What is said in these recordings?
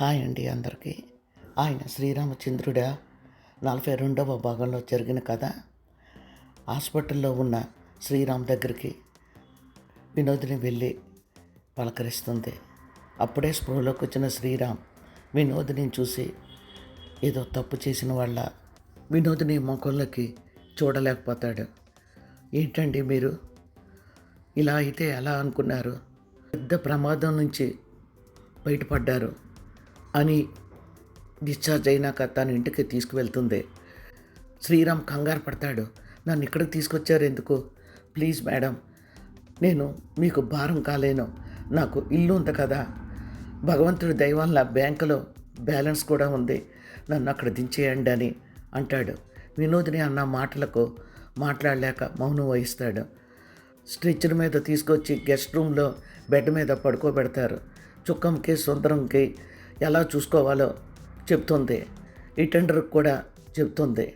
Hi అండి అందరికీ. ఆయన శ్రీరామచంద్రుడా. నలభై రెండవ భాగంలో జరిగిన కథ. హాస్పిటల్లో ఉన్న శ్రీరామ్ దగ్గరికి వినోదిని వెళ్ళి పలకరిస్తుంది. అప్పుడే స్పృహలోకి వచ్చిన శ్రీరామ్ వినోదిని చూసి ఏదో తప్పు చేసిన వాళ్ళ వినోదిని మొక్కలకి చూడలేకపోతాడు. ఏంటండి మీరు? ఇలా అయితే ఎలా అనుకున్నారు? పెద్ద ప్రమాదం నుంచి బయటపడ్డారు. అని డిశ్చార్జ్ అయినాక తన ఇంటికి తీసుకువెళ్తుంది. శ్రీరామ్ కంగారు పడతాడు. నన్ను ఇక్కడికి తీసుకొచ్చారు ఎందుకు? ప్లీజ్ మేడం నేను మీకు భారం కాలేను. నాకు ఇల్లు ఉంది కదా. భగవంతుడి దైవాల బ్యాంకులో బ్యాలెన్స్ కూడా ఉంది. నన్ను అక్కడ దించేయండి అని అంటాడు. వినోదిని అన్న మాటలకు మాట్లాడలేక మౌనం వహిస్తాడు. స్ట్రెచ్చర్ మీద తీసుకొచ్చి గెస్ట్ రూమ్లో బెడ్ మీద పడుకోబెడతారు. చుక్కంకి సుందరంకి ఎలా చూసుకోవాలో చెప్తుంది. ఇటెండర్కి కూడా చెప్తుంది.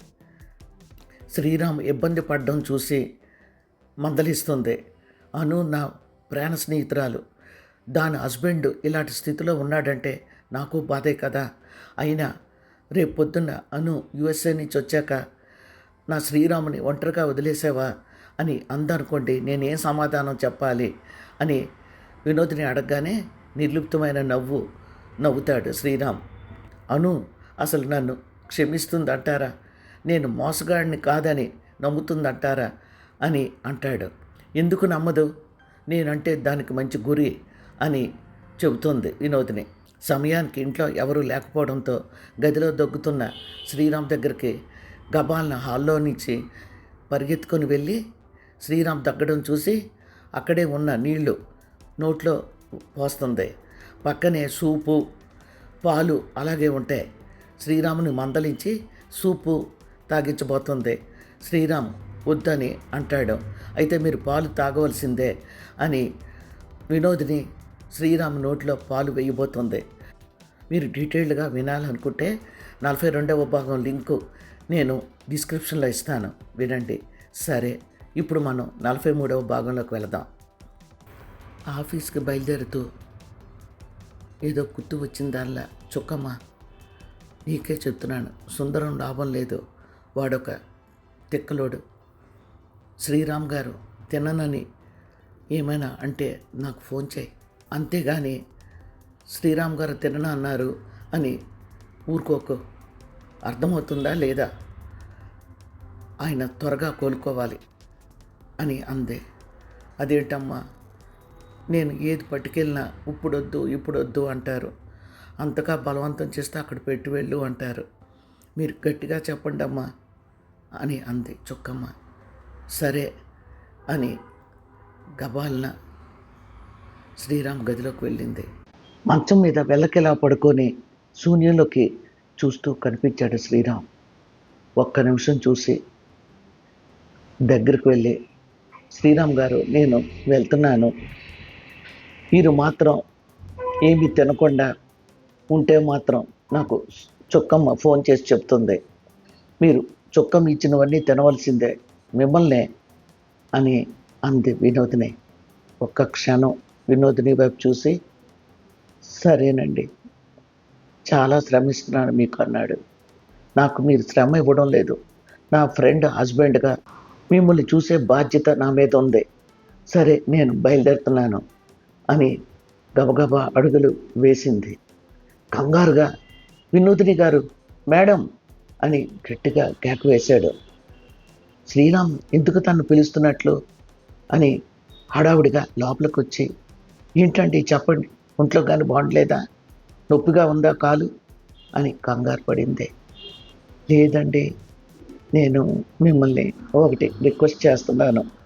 శ్రీరామ్ ఇబ్బంది పడడం చూసి మందలిస్తుంది. అను నా ప్రాణ స్నేహితురాలు. దాని హస్బెండ్ ఇలాంటి స్థితిలో ఉన్నాడంటే నాకు బాధే కదా. అయినా రేపు పొద్దున్న అను యుఎస్ఏ నుంచి వచ్చాక నా శ్రీరాముని ఒంటరిగా వదిలేసావా అని అందనుకోండి నేనేం సమాధానం చెప్పాలి అని వినోదిని అడగగానే నిర్లిప్తమైన నవ్వు నవ్వుతాడు శ్రీరామ్. అను అసలు నన్ను క్షమిస్తుందంటారా? నేను మోసగాడిని కాదని నమ్ముతుందంటారా? అని అంటాడు. ఎందుకు నమ్మదు? నేనంటే దానికి మంచి గురి అని చెబుతుంది వినోదిని. సమయానికి ఇంట్లో ఎవరూ లేకపోవడంతో గదిలో దొగ్గుతున్న శ్రీరామ్ దగ్గరికి గబాల్న హాల్లో నుంచి పరిగెత్తుకొని వెళ్ళి శ్రీరామ్ తగ్గడం చూసి అక్కడే ఉన్న నీళ్ళు నోట్లో పోస్తుంది. పక్కనే సూపు పాలు అలాగే ఉంటాయి శ్రీరాముని మందలించి సూపు తాగించబోతుంది. శ్రీరామ్ వద్దని అంటాడు. అయితే మీరు పాలు తాగవలసిందే అని వినోదిని శ్రీరామ్ నోట్లో పాలు వేయబోతుంది. మీరు డీటెయిల్డ్గా వినాలనుకుంటే నలభై రెండవ భాగం లింకు నేను డిస్క్రిప్షన్లో ఇస్తాను. వినండి. సరే ఇప్పుడు మనం నలభై మూడవ భాగంలోకి వెళదాం. ఆఫీస్కి బయలుదేరుతూ ఏదో గుర్తు వచ్చిన దానిలా చుక్కమ్మా. నీకే చెప్తున్నాను సుందరం లాభం లేదు. వాడొక తిక్కలోడు. శ్రీరామ్ గారు తిననని ఏమైనా అంటే నాకు ఫోన్ చేయి. అంతేగాని శ్రీరామ్ గారు తినన అన్నారు అని ఊరుకోకు. అర్థమవుతుందా లేదా? ఆయన త్వరగా కోలుకోవాలి అని అందే. అదేంటమ్మా? నేను ఏది పట్టుకెళ్ళినా ఇప్పుడొద్దు ఇప్పుడొద్దు అంటారు. అంతగా బలవంతం చేస్తే అక్కడ పెట్టి వెళ్ళు అంటారు. మీరు గట్టిగా చెప్పండి అమ్మా అని అంది చుక్కమ్మ. సరే అని గబాల్న శ్రీరామ్ గదిలోకి వెళ్ళింది. మంచం మీద వెల్లకిలా పడుకొని శూన్యంలోకి చూస్తూ కనిపించాడు శ్రీరామ్. ఒక్క నిమిషం చూసి దగ్గరికి వెళ్ళి శ్రీరామ్ గారు నేను వెళ్తున్నాను. మీరు మాత్రం ఏమీ తినకుండా ఉంటే మాత్రం నాకు చుక్కమ్మ ఫోన్ చేసి చెప్తుంది. మీరు చుక్కమ్మ ఇచ్చినవన్నీ తినవలసిందే. మిమ్మల్నే అని అంది వినోదిని. ఒక్క క్షణం వినోదిని వైపు చూసి సరేనండి చాలా శ్రమిస్తున్నాను మీకు అన్నాడు. నాకు మీరు శ్రమ ఇవ్వడం లేదు. నా ఫ్రెండ్ హస్బెండ్గా మిమ్మల్ని చూసే బాధ్యత నా మీద ఉంది. సరే నేను బయలుదేరుతున్నాను. అని గబగబా అడుగులు వేసింది. కంగారుగా వినూతిని గారు మేడం అని గట్టిగా కేక వేశాడు. శ్రీరామ్ ఎందుకు తను పిలుస్తున్నట్లు? అని హడావుడిగా లోపలికి వచ్చి ఏంటండి చెప్పండి ఒంట్లో కానీ బాగుండలేదా? నొప్పిగా ఉందా కాలు? అని కంగారు పడింది. లేదండి నేను మిమ్మల్ని ఒకటి రిక్వెస్ట్ చేస్తున్నాను.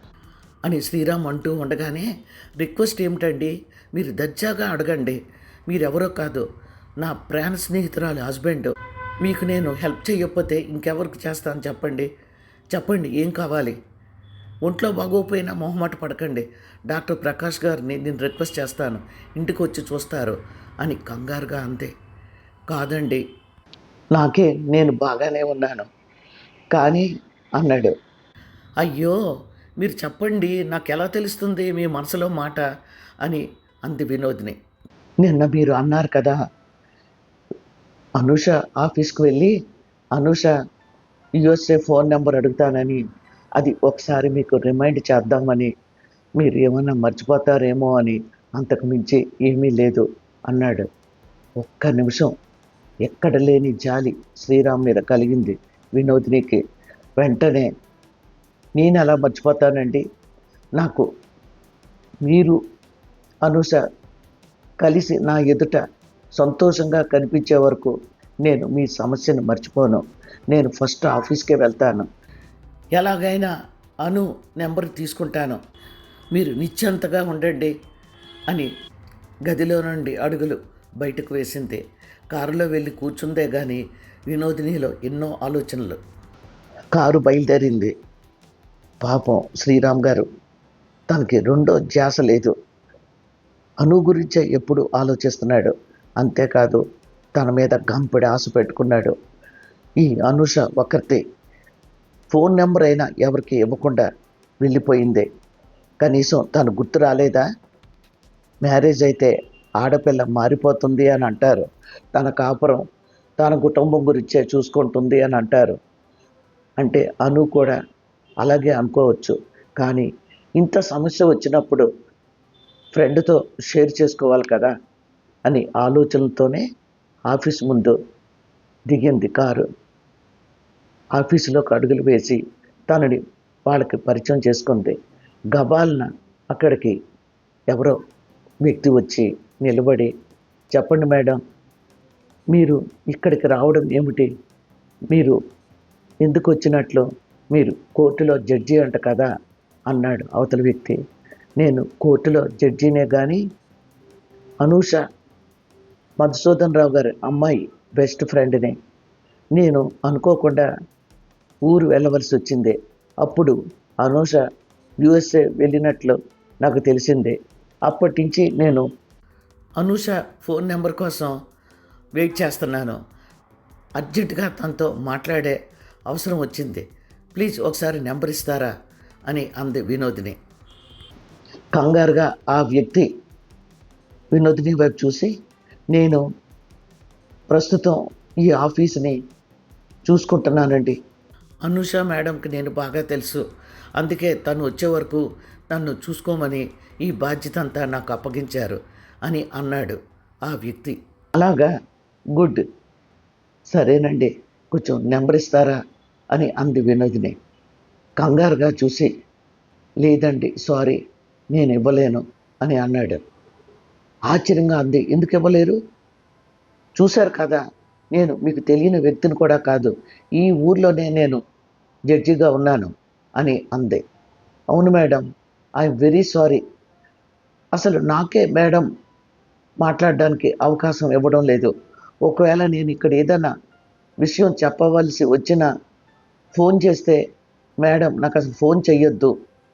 అని శ్రీరామ్ అంటూ ఉండగానే రిక్వెస్ట్ ఏమిటండి? మీరు దర్జాగా అడగండి. మీరెవరో కాదు నా ప్రాణ స్నేహితురాలు హస్బెండ్. మీకు నేను హెల్ప్ చేయకపోతే ఇంకెవరికి చేస్తాను చెప్పండి. చెప్పండి ఏం కావాలి? ఒంట్లో బాగోపోయినా మొహమాట పడకండి. డాక్టర్ ప్రకాష్ గారిని నేను రిక్వెస్ట్ చేస్తాను. ఇంటికి వచ్చి చూస్తారు అని కంగారుగా అంతే కాదండి నాకే నేను బాగానే ఉన్నాను. కానీ అన్నాడు. అయ్యో! మీరు చెప్పండి నాకు ఎలా తెలుస్తుంది మీ మనసులో మాట? అని అంది వినోద్ని. నిన్న మీరు అన్నారు కదా అనుష ఆఫీస్కి వెళ్ళి అనుష యుఎస్ఏ ఫోన్ నెంబర్ అడుగుతానని అది ఒకసారి మీకు రిమైండ్ చేద్దామని మీరు ఏమన్నా మర్చిపోతారేమో అని అంతకు మించి ఏమీ లేదు అన్నాడు. ఒక్క నిమిషం ఎక్కడ లేని జాలి శ్రీరామ్ మీద కలిగింది వినోదినికి. వెంటనే నేను ఎలా మర్చిపోతానండి. నాకు మీరు అనుష కలిసి నా ఎదుట సంతోషంగా కనిపించే వరకు నేను మీ సమస్యను మర్చిపోను. నేను ఫస్ట్ ఆఫీస్కే వెళ్తాను. ఎలాగైనా అను నెంబర్ తీసుకుంటాను. మీరు నిశ్చంతగా ఉండండి అని గదిలో నుండి అడుగులు బయటకు వేసింది. కారులో వెళ్ళి కూర్చుందే కానీ వినోదినిలో ఎన్నో ఆలోచనలు. కారు బయలుదేరింది. పాపం శ్రీరామ్ గారు తనకి రెండో ధ్యాస లేదు. అను గురించే ఎప్పుడు ఆలోచిస్తున్నాడు. అంతేకాదు తన మీద గంపెడి ఆశ పెట్టుకున్నాడు. ఈ అనుష ఒకరితే ఫోన్ నెంబర్ అయినా ఎవరికి ఇవ్వకుండా వెళ్ళిపోయింది. కనీసం తను గుర్తు రాలేదా? మ్యారేజ్ అయితే ఆడపిల్ల మారిపోతుంది అని అంటారు. తన కాపురం తన కుటుంబం గురించే చూసుకుంటుంది అని అంటారు. అంటే అను కూడా అలాగే అనుకోవచ్చు. కానీ ఇంత సమస్య వచ్చినప్పుడు ఫ్రెండ్తో షేర్ చేసుకోవాలి కదా అని ఆలోచనలతోనే ఆఫీస్ ముందు దిగింది కారు. ఆఫీసులోకి అడుగులు వేసి తనని వాళ్ళకి పరిచయం చేసుకుంది. గబాల్న అక్కడికి ఎవరో వ్యక్తి వచ్చి నిలబడి చెప్పండి మేడం మీరు ఇక్కడికి రావడం ఏమిటి? మీరు ఎందుకు వచ్చినట్లు మీరు కోర్టులో జడ్జి అంట కదా అన్నాడు అవతల వ్యక్తి. నేను కోర్టులో జడ్జినే కానీ అనూష మధుసూదన్ రావు గారి అమ్మాయి బెస్ట్ ఫ్రెండ్ని. నేను అనుకోకుండా ఊరు వెళ్ళవలసి వచ్చింది. అప్పుడు అనూష యుఎస్ఏ వెళ్ళినట్లు నాకు తెలిసిందే. అప్పటి నుంచి నేను అనూష ఫోన్ నెంబర్ కోసం వెయిట్ చేస్తున్నాను. అర్జెంటుగా తనతో మాట్లాడే అవసరం వచ్చింది. ప్లీజ్ ఒకసారి నెంబర్ ఇస్తారా అని అంది వినోదిని. కంగారుగా ఆ వ్యక్తి వినోదిని వైపు చూసి నేను ప్రస్తుతం ఈ ఆఫీస్ని చూసుకుంటున్నానండి. అనుష మేడంకి నేను బాగా తెలుసు. అందుకే తను వచ్చే వరకు నన్ను చూసుకోమని ఈ బాధ్యత అంతా నాకు అప్పగించారు అని అన్నాడు ఆ వ్యక్తి. అలాగా గుడ్. సరేనండి కొంచెం నెంబర్ ఇస్తారా? అని అంది వినోదిని. కంగారుగా చూసి లేదండి సారీ నేను ఇవ్వలేను అని అన్నాడు. ఆశ్చర్యంగా అంది ఎందుకు ఇవ్వలేరు చూశారు కదా నేను మీకు తెలియని వ్యక్తిని కూడా కాదు ఈ ఊర్లోనే నేను జడ్జిగా ఉన్నాను అని అంది. అవును మేడం ఐఎమ్ వెరీ సారీ. అసలు నాకే మేడం మాట్లాడడానికి అవకాశం ఇవ్వడం లేదు. ఒకవేళ నేను ఇక్కడ ఏదైనా విషయం చెప్పవలసి వచ్చినా ఫోన్ చేస్తే మేడం నాకు అసలు ఫోన్ చెయ్యొద్దు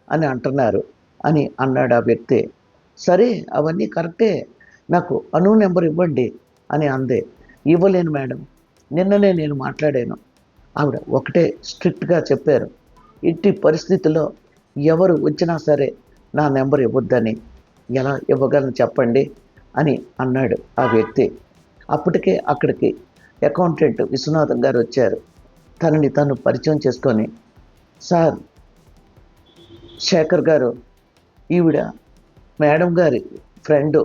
అని అంటున్నారు అని అన్నాడు ఆ వ్యక్తి. సరే అవన్నీ కరెక్టే. నాకు అను నెంబర్ ఇవ్వండి అని అందే. ఇవ్వలేను మేడం. నిన్ననే నేను మాట్లాడాను. ఆవిడ ఒకటే స్ట్రిక్ట్గా చెప్పారు. ఇట్టి పరిస్థితుల్లో ఎవరు వచ్చినా సరే నా నెంబర్ ఇవ్వద్దని ఎలా ఇవ్వగలను చెప్పండి అని అన్నాడు ఆ వ్యక్తి. అప్పటికే అక్కడికి అకౌంటెంట్ విశ్వనాథం గారు వచ్చారు. తనని తను పరిచయం చేసుకొని సార్ శేఖర్ గారు ఈవిడ మేడం గారి ఫ్రెండ్.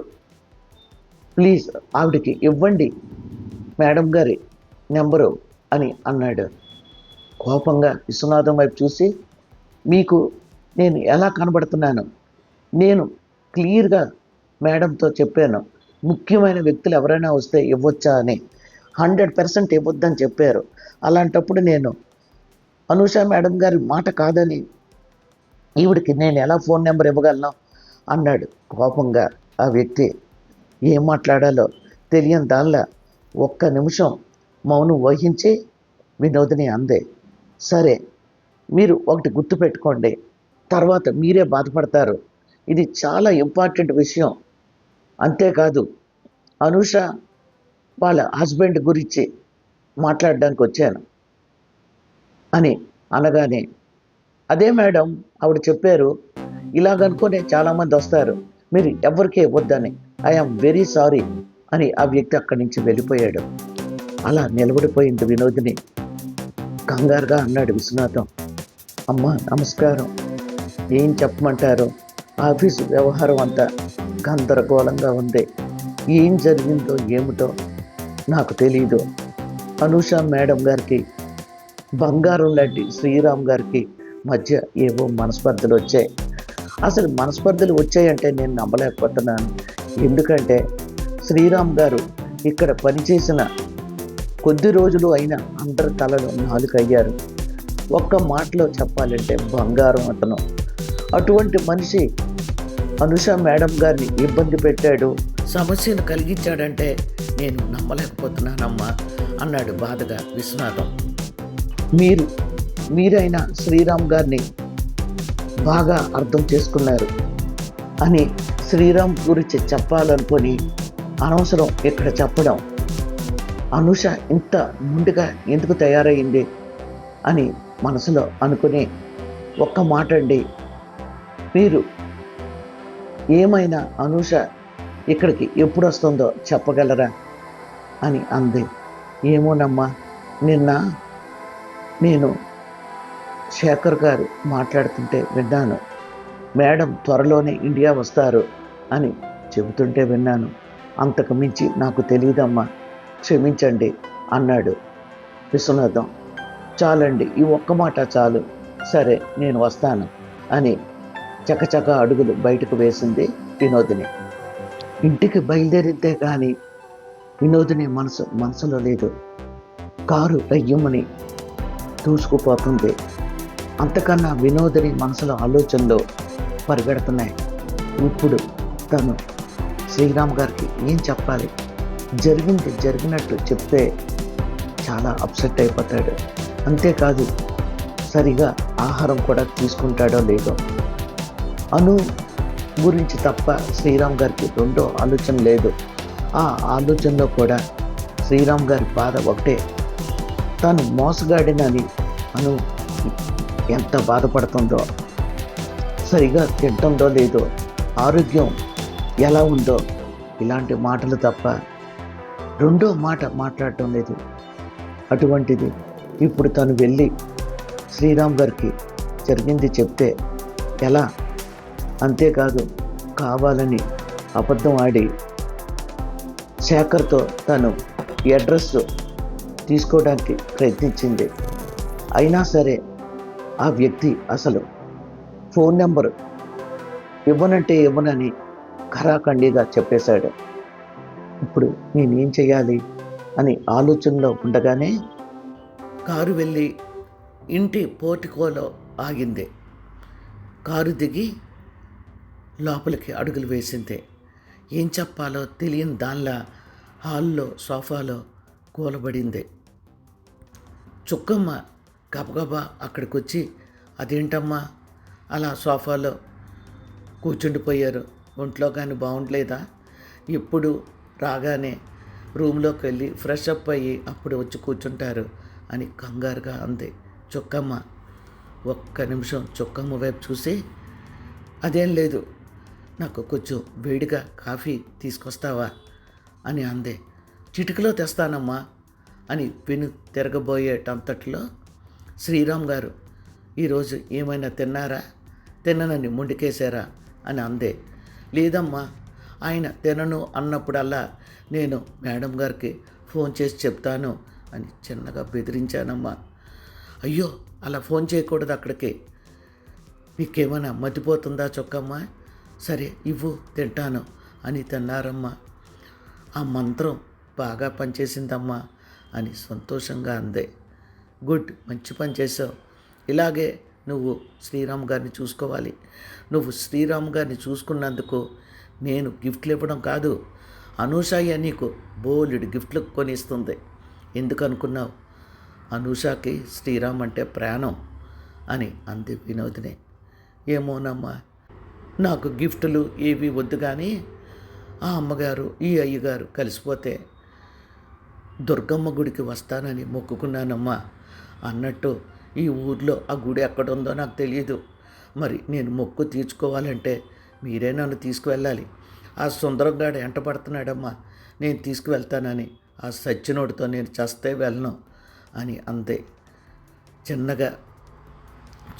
ప్లీజ్ ఆవిడకి ఇవ్వండి మేడం గారి నెంబరు అని అన్నాడు. కోపంగా విశ్వనాథం వైపు చూసి మీకు నేను ఎలా కనబడుతున్నాను? నేను క్లియర్గా మేడంతో చెప్పాను ముఖ్యమైన వ్యక్తులు ఎవరైనా వస్తే ఇవ్వచ్చా అని. హండ్రెడ్ పర్సెంట్ ఇవ్వద్దని చెప్పారు. అలాంటప్పుడు నేను అనూష మేడం గారి మాట కాదని ఈవిడికి నేను ఎలా ఫోన్ నెంబర్ ఇవ్వగలను? అన్నాడు కోపంగా ఆ వ్యక్తి. ఏం మాట్లాడాలో తెలియని దానిలా ఒక్క నిమిషం మౌనం వహించి వినోదిని అందే. సరే మీరు ఒకటి గుర్తుపెట్టుకోండి తర్వాత మీరే బాధపడతారు. ఇది చాలా ఇంపార్టెంట్ విషయం. అంతేకాదు అనుష వాళ్ళ హస్బెండ్ గురించి మాట్లాడడానికి వచ్చాను అని అనగానే అదే మేడం ఆవిడ చెప్పారు ఇలాగనుకునే చాలామంది వస్తారు మీరు ఎవరికే వద్దని ఐఆమ్ వెరీ సారీ అని ఆ వ్యక్తి అక్కడి నుంచి వెళ్ళిపోయాడు. అలా నిలబడిపోయింది వినోదిని. కంగారుగా అన్నాడు విశ్వనాథం. అమ్మ నమస్కారం. ఏం చెప్పమంటారు? ఆఫీసు వ్యవహారం అంతా గందరగోళంగా ఉంది. ఏం జరిగిందో ఏమిటో నాకు తెలియదు అనుష మేడం గారికి బంగారం లాంటి శ్రీరామ్ గారికి మధ్య ఏవో మనస్పర్ధలు వచ్చాయి. అసలు మనస్పర్ధలు వచ్చాయంటే నేను నమ్మలేకపోతున్నాను. ఎందుకంటే శ్రీరామ్ గారు ఇక్కడ పనిచేసిన కొద్ది రోజులు అయినా అందరి తలలు నాలుగు అయ్యారు ఒక్క మాటలో చెప్పాలంటే బంగారం అతను. అటువంటి మనిషి అనుష మేడం గారిని ఇబ్బంది పెట్టాడు. సమస్యను కలిగించాడంటే నేను నమ్మలేకపోతున్నానమ్మా. అన్నాడు బాధగా విశ్వనాథం. మీరు మీరైనా శ్రీరామ్ గారిని బాగా అర్థం చేసుకున్నారు అని శ్రీరామ్ గురించి చెప్పాలనుకొని అనవసరం ఇక్కడ చెప్పడం. అనుష ఇంత ముందుగా ఎందుకు తయారైంది అని మనసులో అనుకుని ఒక్క మాట అండి. మీరు ఏమైనా అనూష ఇక్కడికి ఎప్పుడు వస్తుందో చెప్పగలరా అని అంది. ఏమోనమ్మా నిన్న నేను శేఖర్ గారు మాట్లాడుతుంటే విన్నాను. మేడం త్వరలోనే ఇండియా వస్తారు అని చెబుతుంటే విన్నాను. అంతకు మించి నాకు తెలియదమ్మా క్షమించండి అన్నాడు విశ్వనాథం. చాలండి ఈ ఒక్క మాట చాలు. సరే నేను వస్తాను అని చకచక అడుగులు బయటకు వేసింది వినోదిని. ఇంటికి బయలుదేరితే కానీ వినోదిని మనసు మనసులో లేదు. కారు రయ్యమని దూసుకుపోతుంది అంతకన్నా వినోదిని మనసులో ఆలోచనలో పరిగెడుతున్నాయి. ఇప్పుడు తను శ్రీరామ్ గారికి ఏం చెప్పాలి? జరిగింది జరిగినట్లు చెప్తే చాలా అప్సెట్ అయిపోతాడు. అంతేకాదు సరిగా ఆహారం కూడా తీసుకుంటాడో లేదో. అను గురించి తప్ప శ్రీరామ్ గారికి రెండో ఆలోచన లేదు. ఆ ఆలోచనలో కూడా శ్రీరామ్ గారి బాధ ఒకటే. తను మోసగాడినని అను ఎంత బాధపడుతుందో సరిగా తింటుందో లేదో ఆరోగ్యం ఎలా ఉందో ఇలాంటి మాటలు తప్ప రెండో మాట మాట్లాడటం లేదు. అటువంటిది ఇప్పుడు తను వెళ్ళి శ్రీరామ్ గారికి జరిగింది చెప్తే ఎలా? అంతేకాదు కావాలని అబద్ధం ఆడి శేఖర్తో తను ఈ అడ్రస్ తీసుకోవడానికి ప్రయత్నించింది. అయినా సరే ఆ వ్యక్తి అసలు ఫోన్ నెంబర్ ఇవ్వనంటే ఇవ్వనని ఖరాఖండిగా చెప్పేశాడు. ఇప్పుడు నేనేం చేయాలి అని ఆలోచనలో ఉండగానే కారు వెళ్ళి ఇంటి పోర్టికోలో ఆగింది. కారు దిగి లోపలికి అడుగులు వేసింది. ఏం చెప్పాలో తెలియని దానిలా హాల్లో సోఫాలో కూలబడింది. చుక్కమ్మ గబగబా అక్కడికి వచ్చి అదేంటమ్మా? అలా సోఫాలో కూర్చుండిపోయారు. ఒంట్లో కానీ బాగుండలేదా ఇప్పుడు రాగానే రూమ్లోకి వెళ్ళి ఫ్రెష్ అప్ అయ్యి అప్పుడు వచ్చి కూర్చుంటారు అని కంగారుగా అంది చుక్కమ్మ. ఒక్క నిమిషం చుక్కమ్మ వైపు చూసి అదేం లేదు. నాకు కొంచెం వేడిగా కాఫీ తీసుకొస్తావా? అని అందే. చిటికలో తెస్తానమ్మా అని పెను తిరగబోయేటంతట్లో శ్రీరామ్ గారు ఈరోజు ఏమైనా తిన్నారా? తిననని ముండికేశారా? అని అందే. లేదమ్మా ఆయన తినను అన్నప్పుడల్లా నేను మేడం గారికి ఫోన్ చేసి చెప్తాను అని చిన్నగా బెదిరించానమ్మా. అయ్యో అలా ఫోన్ చేయకూడదు అక్కడికి. నీకేమైనా మతిపోతుందా చొక్కమ్మా సరే ఇవ్వు తింటాను అని తిన్నారమ్మా. ఆ మంత్రం బాగా పనిచేసిందమ్మా అని సంతోషంగా అందే. గుడ్ మంచి పని చేసావు ఇలాగే నువ్వు శ్రీరామ్ గారిని చూసుకోవాలి. నువ్వు శ్రీరామ్ గారిని చూసుకున్నందుకు నేను గిఫ్ట్లు ఇవ్వడం కాదు అనూషయ్య నీకు బోలెడు గిఫ్ట్లు కొనిస్తుంది. ఎందుకు అనుకున్నావు అనూషకి శ్రీరామ్ అంటే ప్రాణం అని అంది వినోదిని. ఏమోనమ్మా నాకు గిఫ్టులు ఏవి వద్దు కానీ ఆ అమ్మగారు ఈ అయ్యగారు కలిసిపోతే దుర్గమ్మ గుడికి వస్తానని మొక్కుకున్నానమ్మా. అన్నట్టు ఈ ఊర్లో ఆ గుడి ఎక్కడుందో నాకు తెలియదు మరి నేను మొక్కు తీర్చుకోవాలంటే మీరే నన్ను తీసుకువెళ్ళాలి. ఆ సుందరంగాడు ఎంట పడుతున్నాడమ్మా. నేను తీసుకువెళ్తానని ఆ సచ్చినోడితో నేను చస్తే వెళ్ళను అని అంతే చిన్నగా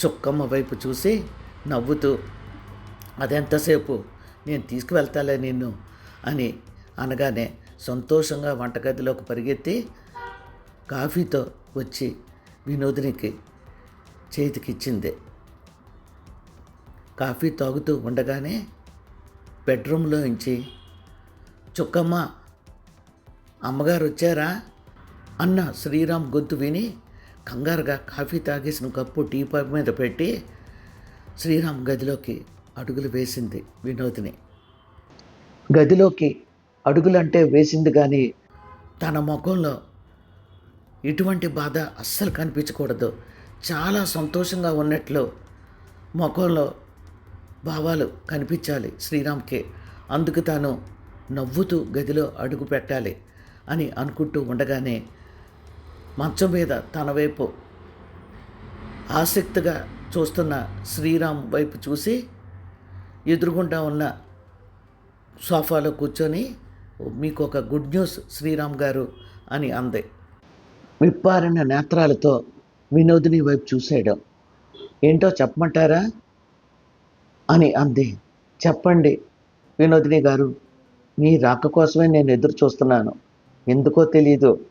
చుక్కమ్మ వైపు చూసి నవ్వుతూ అదెంతసేపు? నేను తీసుకువెళ్తాలే నిన్ను అని అనగానే సంతోషంగా వంటగదిలోకి పరిగెత్తి కాఫీతో వచ్చి వినోదినికి చేతికిచ్చింది. కాఫీ తాగుతూ ఉండగానే బెడ్రూమ్లో నుంచి చుక్కమ్మ అమ్మగారు వచ్చారా అన్న శ్రీరామ్ గొంతు విని కంగారుగా కాఫీ తాగేసిన కప్పు టీపై మీద పెట్టి శ్రీరామ్ గదిలోకి అడుగులు వేసింది వినోదిని. గదిలోకి అడుగులంటే వేసింది కానీ తన ముఖంలో ఎటువంటి బాధ అస్సలు కనిపించకూడదు. చాలా సంతోషంగా ఉన్నట్లు ముఖంలో భావాలు కనిపించాలి శ్రీరామ్కి. అందుకు తాను నవ్వుతూ గదిలో అడుగు పెట్టాలి అని అనుకుంటూ ఉండగానే మంచం మీద తన వైపు ఆసక్తిగా చూస్తున్న శ్రీరామ్ వైపు చూసి ఎదురుగుండా ఉన్న సోఫాలో కూర్చొని మీకు ఒక గుడ్ న్యూస్ శ్రీరామ్ గారు అని అంది. విప్పారిన నేత్రాలతో వినోదిని వైపు చూసేయడం ఏంటో చెప్పమంటారా? అని అంది. చెప్పండి వినోదిని గారు మీ రాక కోసమే నేను ఎదురు చూస్తున్నాను. ఎందుకో తెలియదు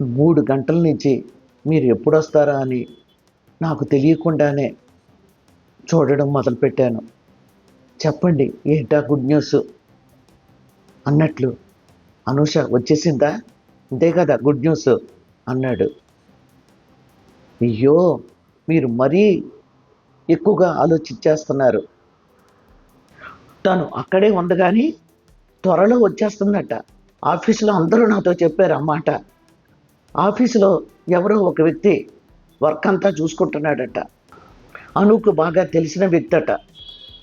మూడు గంటల నుంచి మీరు ఎప్పుడొస్తారా అని నాకు తెలియకుండానే చూడడం మొదలుపెట్టాను. చెప్పండి ఏంటా గుడ్ న్యూస్ అన్నట్లు అనూష వచ్చేసిందా? అంతే కదా గుడ్ న్యూస్ అన్నాడు. అయ్యో మీరు మరీ ఎక్కువగా ఆలోచించేస్తున్నారు. తను అక్కడే ఉంది కానీ త్వరలో వచ్చేస్తుందట. ఆఫీసులో అందరూ నాతో చెప్పారు అన్నమాట ఆఫీసులో ఎవరో ఒక వ్యక్తి వర్క్ అంతా చూసుకుంటున్నాడట. అనుకు బాగా తెలిసిన వ్యక్తి అట.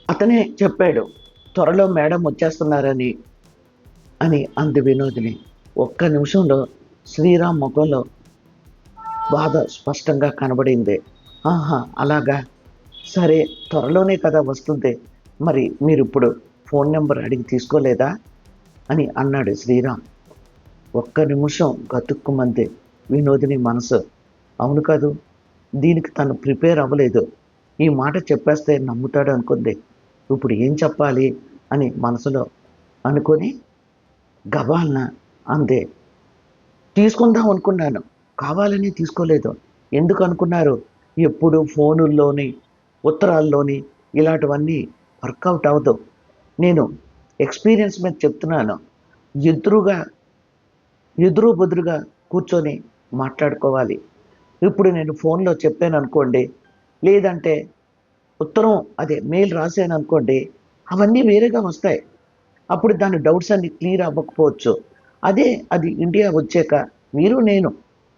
అతనే చెప్పాడు త్వరలో మేడం వచ్చేస్తున్నారని అని అంది వినోదిని. ఒక్క నిమిషంలో శ్రీరామ్ ముఖంలో బాధ స్పష్టంగా కనబడింది. ఆహా అలాగా? సరే త్వరలోనే కదా వస్తుంది. మరి మీరు ఇప్పుడు ఫోన్ నెంబర్ అడిగి తీసుకోలేదా? అని అన్నాడు శ్రీరామ్. ఒక్క నిమిషం గతుక్కుమంది వినోదిని మనసు. అవును కాదు దీనికి తను ప్రిపేర్ అవ్వలేదు. ఈ మాట చెప్పేస్తే నమ్ముతాడు అనుకుంది. ఇప్పుడు ఏం చెప్పాలి అని మనసులో అనుకొని గబాలన అందే తీసుకుందాం అనుకున్నాను కావాలని తీసుకోలేదు. ఎందుకు అనుకున్నారు? ఎప్పుడు ఫోనుల్లోని ఉత్తరాల్లోని ఇలాంటివన్నీ వర్కౌట్ అవ్వదు నేను ఎక్స్పీరియన్స్ మీద చెప్తున్నాను. ఎదురుగా ఎదురు బుదురుగా కూర్చొని మాట్లాడుకోవాలి. ఇప్పుడు నేను ఫోన్లో చెప్పాను అనుకోండి లేదంటే ఉత్తరం అదే మెయిల్ రాశాను అనుకోండి అవన్నీ వేరేగా వస్తాయి. అప్పుడు దాని డౌట్స్ అన్ని క్లియర్ అవ్వకపోవచ్చు. అదే అది ఇండియా వచ్చాక మీరు నేను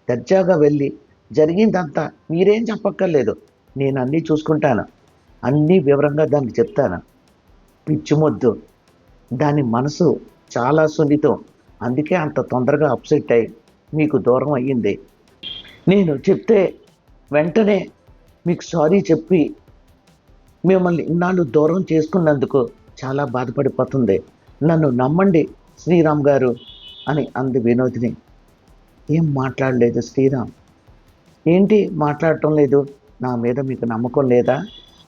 దర్జాగా వెళ్ళి జరిగిందంతా మీరేం చెప్పక్కర్లేదు. నేను అన్నీ చూసుకుంటాను. అన్నీ వివరంగా దానికి చెప్తాను. పిచ్చిమొద్దు దాని మనసు చాలా సున్నితం. అందుకే అంత తొందరగా అప్సెట్ అయి మీకు దూరం అయ్యింది. నేను చెప్తే వెంటనే మీకు సారీ చెప్పి మిమ్మల్ని ఇన్నాళ్ళు దూరం చేసుకున్నందుకు చాలా బాధపడిపోతుంది. నన్ను నమ్మండి శ్రీరామ్ గారు అని అంది వినోదిని. ఏం మాట్లాడలేదు శ్రీరామ్? ఏంటి మాట్లాడటం లేదు? నా మీద మీకు నమ్మకం లేదా?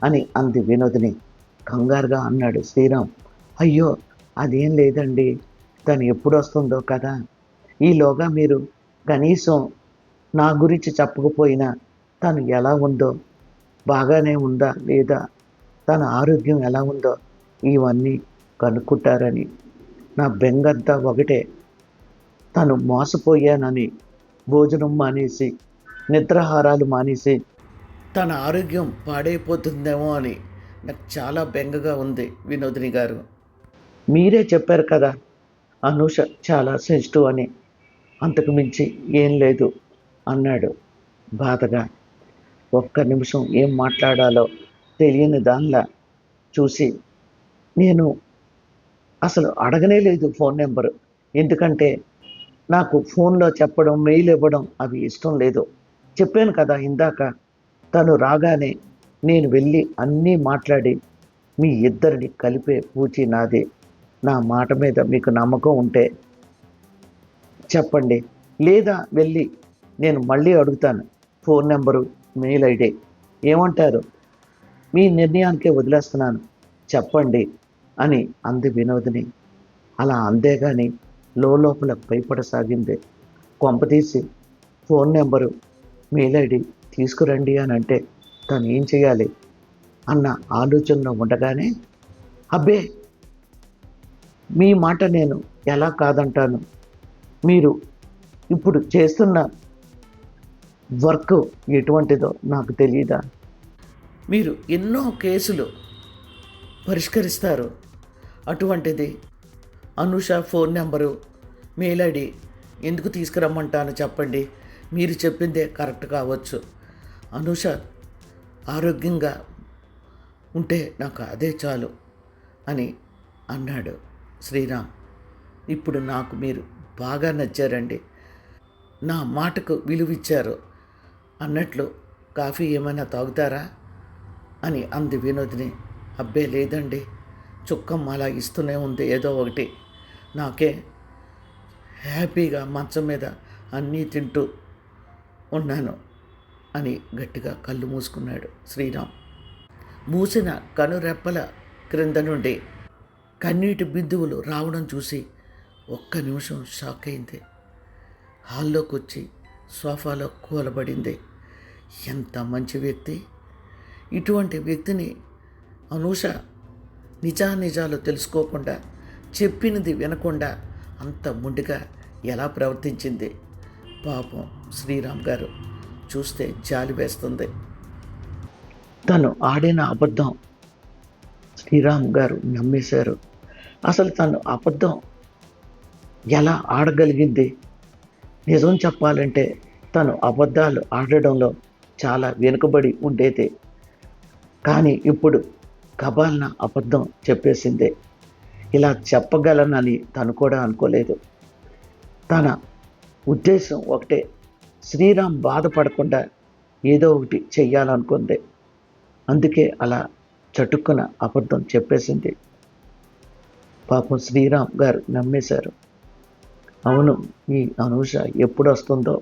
అని అంది వినోదిని. కంగారుగా అన్నాడు శ్రీరామ్. అయ్యో అదేం లేదండి. తను ఎప్పుడు వస్తుందో కదా. ఈలోగా మీరు కనీసం నా గురించి చెప్పకపోయినా తను ఎలా ఉందో బాగానే ఉందా లేదా తన ఆరోగ్యం ఎలా ఉందో ఇవన్నీ కనుక్కుంటారని నా బెంగంతా ఒకటే. తను మోసపోయానని భోజనం మానేసి నిద్రాహారాలు మానేసి తన ఆరోగ్యం పాడైపోతుందేమో అని నాకు చాలా బెంగగా ఉంది వినోదిని గారు. మీరే చెప్పారు కదా అనూష చాలా సెన్సిటివ్ అని. అంతకు మించి ఏం లేదు అన్నాడు బాధగా. ఒక్క నిమిషం ఏం మాట్లాడాలో తెలియని దానిలా చూసి నేను అసలు అడగనే లేదు ఫోన్ నెంబరు. ఎందుకంటే నాకు ఫోన్లో చెప్పడం మెయిల్ ఇవ్వడం అవి ఇష్టం లేదు. చెప్పాను కదా ఇందాక తను రాగానే నేను వెళ్ళి అన్నీ మాట్లాడి మీ ఇద్దరిని కలిపే పూచి నాది. నా మాట మీద మీకు నమ్మకం ఉంటే చెప్పండి. లేదా వెళ్ళి నేను మళ్ళీ అడుగుతాను. Phone number mail ID. ఏమంటారు? మీ నిర్ణయానికే వదిలేస్తున్నాను. చెప్పండి అని అంది వినోదిని. అలా అందే కానీ లోపల భయపడసాగింది కొంపతీసి ఫోన్ నెంబరు మెయిల్ ఐడి తీసుకురండి అని అంటే తను ఏం చేయాలి? అన్న ఆలోచనలో ఉండగానే అబ్బే! మీ మాట నేను ఎలా కాదంటాను? మీరు ఇప్పుడు చేస్తున్న వర్క్ ఎటువంటిదో నాకు తెలియదా మీరు ఎన్నో కేసులు పరిష్కరిస్తారు. అటువంటిది Anusha phone number mail ID ఎందుకు తీసుకురమ్మంటాను చెప్పండి. మీరు చెప్పిందే కరెక్ట్ కావచ్చు. అనుష ఆరోగ్యంగా ఉంటే నాకు అదే చాలు అని అన్నాడు శ్రీరామ్. ఇప్పుడు నాకు మీరు బాగా నచ్చారండి. నా మాటకు విలువిచ్చారు. అన్నట్లు కాఫీ ఏమైనా తాగుతారా? అని అంది వినోదిని. అబ్బే లేదండి. చుక్కమ్మ అలా ఇస్తూనే ఉంది ఏదో ఒకటి. నాకే హ్యాపీగా మంచం మీద అన్నీ తింటూ ఉన్నాను అని గట్టిగా కళ్ళు మూసుకున్నాడు శ్రీరామ్. మూసిన కనురెప్పల క్రింద నుండి కన్నీటి బిందువులు రావడం చూసి ఒక్క నిమిషం షాక్ అయింది. హాల్లోకి వచ్చి సోఫాలో కూలబడింది. ఎంత మంచి వ్యక్తి. ఇటువంటి వ్యక్తిని అనూష నిజానిజాలు తెలుసుకోకుండా చెప్పినది వినకుండా అంత ముండిగా ఎలా ప్రవర్తించింది? పాపం శ్రీరామ్ గారు చూస్తే జాలి వేస్తుంది. తను ఆడిన అబద్ధం శ్రీరామ్ గారు నమ్మేశారు. అసలు తను అబద్ధం ఎలా ఆడగలిగింది? నిజం చెప్పాలంటే తను అబద్ధాలు ఆడడంలో చాలా వెనుకబడి ఉండేది. కానీ ఇప్పుడు కబాల్న అబద్ధం చెప్పేసిందే. ఇలా చెప్పగలనని తను కూడా అనుకోలేదు. తన ఉద్దేశం ఒకటే శ్రీరామ్ బాధపడకుండా ఏదో ఒకటి చెయ్యాలనుకుంది. అందుకే అలా చటుక్కున అబద్ధం చెప్పేసింది. పాపం శ్రీరామ్ గారు నమ్మేశారు. అవును ఈ అనూష ఎప్పుడు వస్తుందో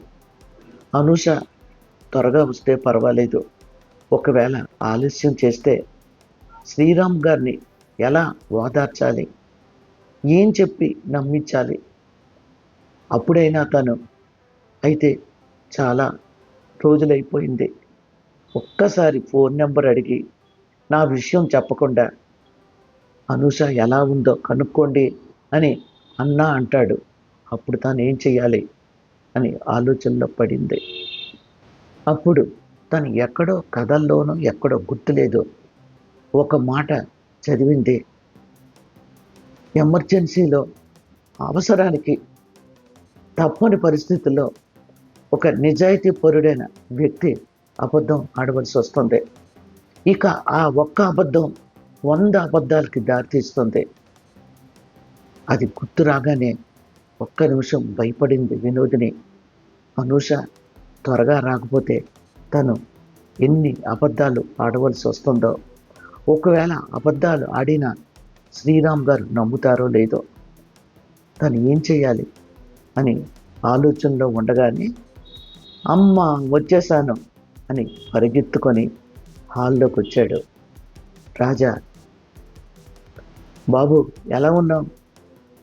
అనూష త్వరగా వస్తే పర్వాలేదు. ఒకవేళ ఆలస్యం చేస్తే శ్రీరామ్ గారిని ఎలా ఓదార్చాలి? ఏం చెప్పి నమ్మించాలి? అప్పుడైనా తను అయితే చాలా రోజులైపోయింది. ఒక్కసారి ఫోన్ నెంబర్ అడిగి నా విషయం చెప్పకుండా అనూష ఎలా ఉందో కనుక్కోండి అని అన్నా అంటాడు. అప్పుడు తాను ఏం చేయాలి అని ఆలోచనలో పడింది. అప్పుడు తను ఎక్కడో కథల్లోనూ ఎక్కడో గుర్తులేదు. ఒక మాట చదివింది. ఎమర్జెన్సీలో అవసరానికి తప్పని పరిస్థితుల్లో ఒక నిజాయితీ పరుడైన వ్యక్తి అబద్ధం ఆడవలసి వస్తుంది. ఇక ఆ ఒక్క అబద్ధం వంద అబద్ధాలకి దారితీస్తుంది. అది గుర్తు రాగానే ఒక్క నిమిషం భయపడింది వినోదిని. అనూష త్వరగా రాకపోతే తను ఎన్ని అబద్ధాలు ఆడవలసి వస్తుందో ఒకవేళ అబద్ధాలు ఆడిన శ్రీరామ్ గారు నమ్ముతారో లేదో తను ఏం చేయాలి అని ఆలోచనలో ఉండగానే అమ్మ వచ్చేసాను అని పరిగెత్తుకొని హాల్లోకి వచ్చాడు. రాజా బాబు ఎలా ఉన్నావు?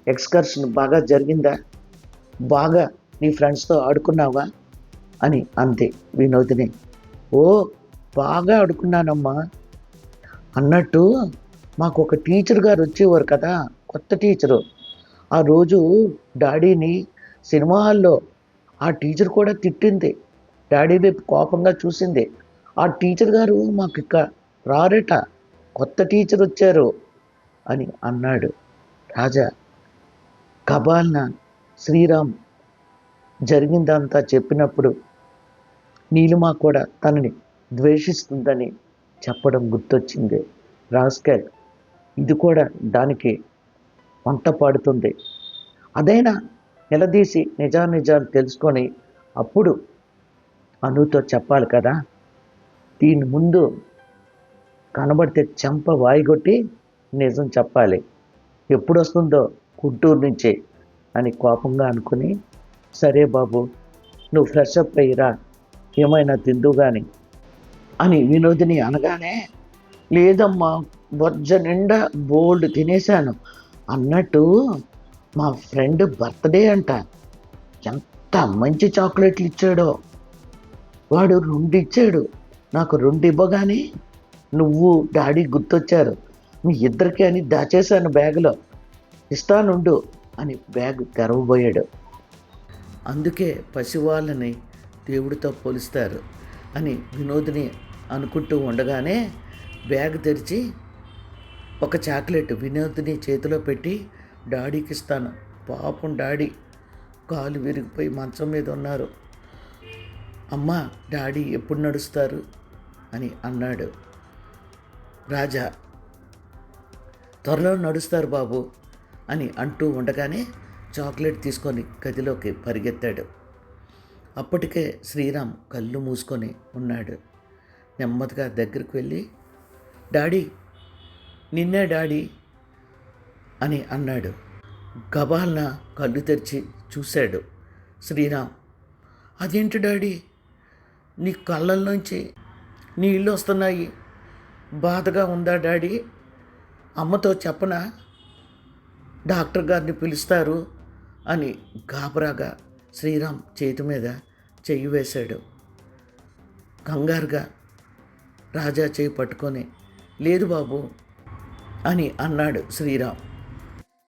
ఎక్స్కర్షన్ బాగా జరిగిందా? బాగా నీ ఫ్రెండ్స్తో ఆడుకున్నావా? అని అంది వినోదిని. ఓ బాగా ఆడుకున్నానమ్మా. అన్నట్టు మాకు ఒక టీచర్ గారు వచ్చేవారు కదా కొత్త టీచరు. ఆ రోజు డాడీని సినిమా హాల్లో ఆ టీచర్ కూడా తిట్టింది. డాడీ వైపు కోపంగా చూసింది. ఆ టీచర్ గారు మాకు ఇక రారట కొత్త టీచర్ వచ్చారు అని అన్నాడు రాజా. కబాల్న శ్రీరామ్ జరిగిందంతా చెప్పినప్పుడు నీలిమా కూడా తనని ద్వేషిస్తుందని చెప్పడం గుర్తొచ్చింది. రాస్కెల్ ఇది కూడా దానికి వంట పాడుతుంది. అదైనా నిలదీసి నిజానిజాలు తెలుసుకొని అప్పుడు అనుతో చెప్పాలి కదా? దీని ముందు కనబడితే చెంప వాయిగొట్టి నిజం చెప్పాలి. ఎప్పుడు వస్తుందో గుంటూరు నుంచి అని కోపంగా అనుకుని సరే బాబు నువ్వు ఫ్రెష్ అప్ అయ్యిరా. ఏమైనా తిందు కానీ అని వినోదిని అనగానే లేదమ్మా బొజ్జ నిండా బోల్డ్ తినేశాను. అన్నట్టు మా ఫ్రెండ్ బర్త్డే అంట. ఎంత మంచి చాక్లెట్లు ఇచ్చాడో. వాడు రెండు ఇచ్చాడు నాకు రెండు ఇవ్వగానే నువ్వు డాడీ గుర్తొచ్చారు. మీ ఇద్దరికి అని దాచేశాను బ్యాగులో. ఇస్తానుండు అని బ్యాగ్ తెరవబోయాడు. అందుకే పసివాళ్ళని దేవుడితో పోలుస్తారు అని వినోదిని అనుకుంటూ ఉండగానే బ్యాగ్ తెరిచి ఒక చాక్లెట్ వినోదిని చేతిలో పెట్టి డాడీకి ఇస్తాను. పాపం డాడీ. కాలు విరిగిపోయి మంచం మీద ఉన్నారు. అమ్మ డాడీ ఎప్పుడు నడుస్తారు? అని అన్నాడు. రాజా త్వరలో నడుస్తారు బాబు అని అంటూ ఉండగానే చాక్లెట్ తీసుకొని గదిలోకి పరిగెత్తాడు. అప్పటికే శ్రీరామ్ కళ్ళు మూసుకొని ఉన్నాడు. నెమ్మదిగా దగ్గరికి వెళ్ళి డాడీ నిన్నే డాడీ అని అన్నాడు. గబాల్న కళ్ళు తెరిచి చూశాడు శ్రీరామ్. అదేంటి డాడీ? నీ కళ్ళల్లోంచి నీళ్ళు వస్తున్నాయి. బాధగా ఉందా డాడీ? అమ్మతో చెప్పనా? డాక్టర్ గారిని పిలుస్తారు అని గాబరాగా శ్రీరామ్ చేతి మీద చెయ్యి వేశాడు. కంగారుగా రాజా చేయి పట్టుకొని లేదు బాబు అని అన్నాడు శ్రీరామ్.